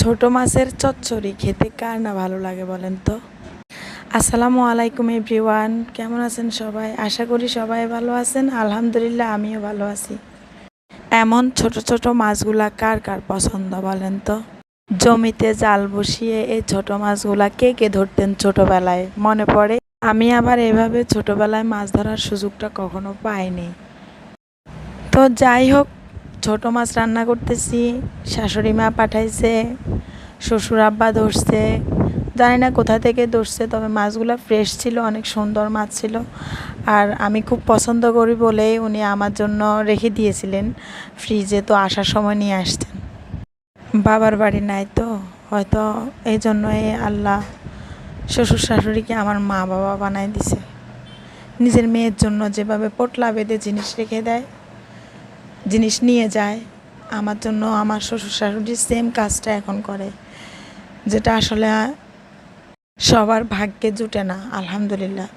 ছোট মাছের চচ্চড়ি খেতে কার না ভালো লাগে বলেন তো? আসসালামু আলাইকুম এভরিওয়ান, কেমন আছেন সবাই? আশা করি সবাই ভালো আছেন, আলহামদুলিল্লাহ আমিও ভালো আছি। এমন ছোট ছোট মাছগুলা কার কার পছন্দ বলেন তো? জমিতে জাল বসিয়ে এই ছোট মাছগুলা কে কে ধরতেন ছোটবেলায়? মনে পড়ে? আমি আবার এভাবে ছোটবেলায় মাছ ধরার সুযোগটা কখনো পাইনি। তো যাই হোক ছোট মাছ রান্না করতেছি, শাশুড়ি মা পাঠাইছে, শ্বশুর আব্বা ধরছে, জানি না কোথা থেকে ধরছে, তবে মাছগুলো ফ্রেশ ছিল, অনেক সুন্দর মাছ ছিল। আর আমি খুব পছন্দ করি বলেই উনি আমার জন্য রেখে দিয়েছিলেন ফ্রিজে তো আসার সময় নিয়ে আসতেন। বাবার বাড়ি নাই তো, হয়তো এই জন্যই আল্লাহ শ্বশুর শাশুড়িকে আমার মা বাবা বানাই দিছে। নিজের মেয়ের জন্য যেভাবে পোটলা বেঁধে জিনিস রেখে দেয় জিনিস নিয়ে যায়, আমার জন্য আমার শ্বশুর শাশুড়ি সেম কাজটা এখন করে, যেটা আসলে সবার ভাগ্যে জুটে না, আলহামদুলিল্লাহ।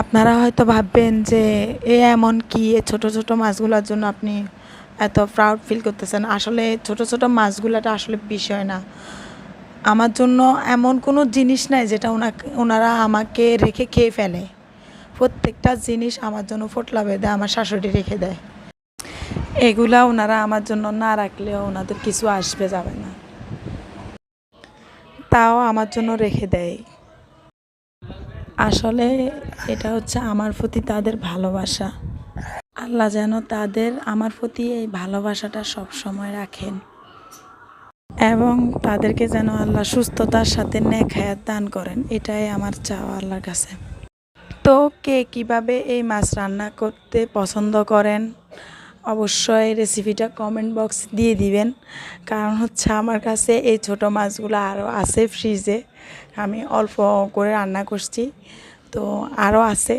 আপনারা হয়তো ভাববেন যে, এ এমন কি? এ ছোট ছোট মাছগুলোর জন্য আপনি এত প্রাউড ফিল করতেছেন। আসলে ছোট ছোট মাছগুলোটা আসলে বিষয় না। আমার জন্য এমন কোনো জিনিস নাই যেটা ওনাকে ওনারা আমাকে রেখে খেয়ে ফেলে। প্রত্যেকটা জিনিস আমার জন্য ফোটলা বেঁধে আমার শাশুড়ি রেখে দেয়। এগুলা ওনারা আমার জন্য না রাখলেও ওনাদের কিছু আসবে, যাবে না। তাও আমার জন্য রেখে দেয়। আসলে এটা হচ্ছে আমার প্রতি তাদের ভালোবাসা। আল্লাহ যেন তাদের, আমার প্রতি এই ভালোবাসাটা সব সময় রাখেন। এবং তাদেরকে যেন আল্লাহ সুস্থতার সাথে নেক হায়াত দান করেন, এটাই আমার চাওয়া আল্লাহর কাছে। তো কে কীভাবে এই মাছ রান্না করতে পছন্দ করেন? অবশ্যই রেসিপিটা কমেন্ট বক্স দিয়ে দিবেন। কারণ হচ্ছে আমার কাছে এই ছোট মাছগুলো আরও আছে ফ্রিজে আমি অল্প করে রান্না করছি, তো আরও আছে।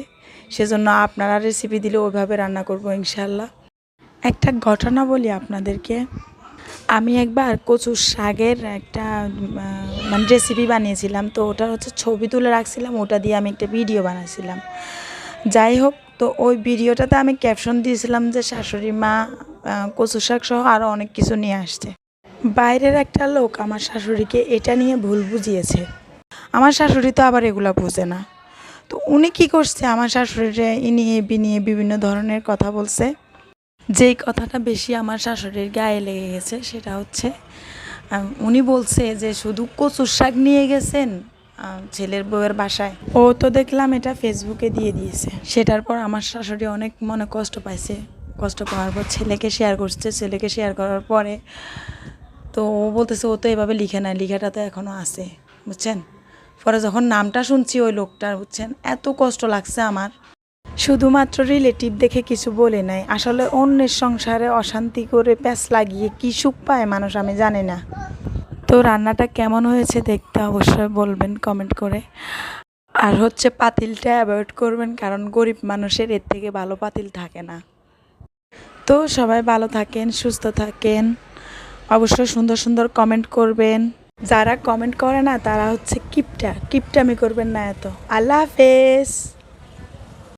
সেজন্য আপনারা রেসিপি দিলে ওইভাবে রান্না করব ইনশাল্লাহ। একটা ঘটনা বলি আপনাদেরকে। আমি একবার কচুর শাকের একটা মানে রেসিপি বানিয়েছিলাম, তো ওটা হচ্ছে ছবি তুলে রাখছিলাম, ওটা দিয়ে আমি একটা ভিডিও বানাইছিলাম। যাই হোক, তো ওই ভিডিওটাতে আমি ক্যাপশন দিয়েছিলাম যে শাশুড়ি মা কচু শাক সহ আরও অনেক কিছু নিয়ে আসছে। বাইরের একটা লোক আমার শাশুড়িকে এটা নিয়ে ভুল বুঝিয়েছে। আমার শাশুড়ি তো আবার এগুলো বোঝে না। তো উনি কি করছে? আমার শাশুড়িরে ইনিয়ে বিনিয়ে বিভিন্ন ধরনের কথা বলছে। যেই কথাটা বেশি আমার শাশুড়ির গায়ে লেগে গেছে সেটা হচ্ছে উনি বলছে যে শুধু কচুর শাক নিয়ে গেছেন ছেলের বউয়ের বাসায়। ও তো দেখলাম এটা ফেসবুকে দিয়ে দিয়েছে। সেটার পর আমার শাশুড়ি অনেক মনে কষ্ট পাইছে। কষ্ট পাওয়ার পর ছেলেকে শেয়ার করছে। ছেলেকে শেয়ার করার পরে তো ও বলতেছে, ও তো এভাবে লিখে নাই। লিখাটা তো এখনও আছে। বুঝছেন? পরে যখন নামটা শুনছি ওই লোকটার, বুঝছেন? এত কষ্ট লাগছে আমার। শুধুমাত্র রিলেটিভ দেখে কিছু বলে নাই। আসলে অন্যের সংসারে অশান্তি করে প্যাঁচ লাগিয়ে কী সুখ পায় মানুষ আমি জানি না। তো রান্নাটা কেমন হয়েছে দেখতে অবশ্যই বলবেন কমেন্ট করে। আর হচ্ছে পাতিলটা অ্যাভয়েড করবেন কারণ গরিব মানুষের এর থেকে ভালো পাতিল থাকে না। তো সবাই ভালো থাকেন, সুস্থ থাকেন, অবশ্যই সুন্দর সুন্দর কমেন্ট করবেন। যারা কমেন্ট করে না তারা হচ্ছে কিপটা, কিপটামি করবেন না এত। আল্লাহ হাফেজ।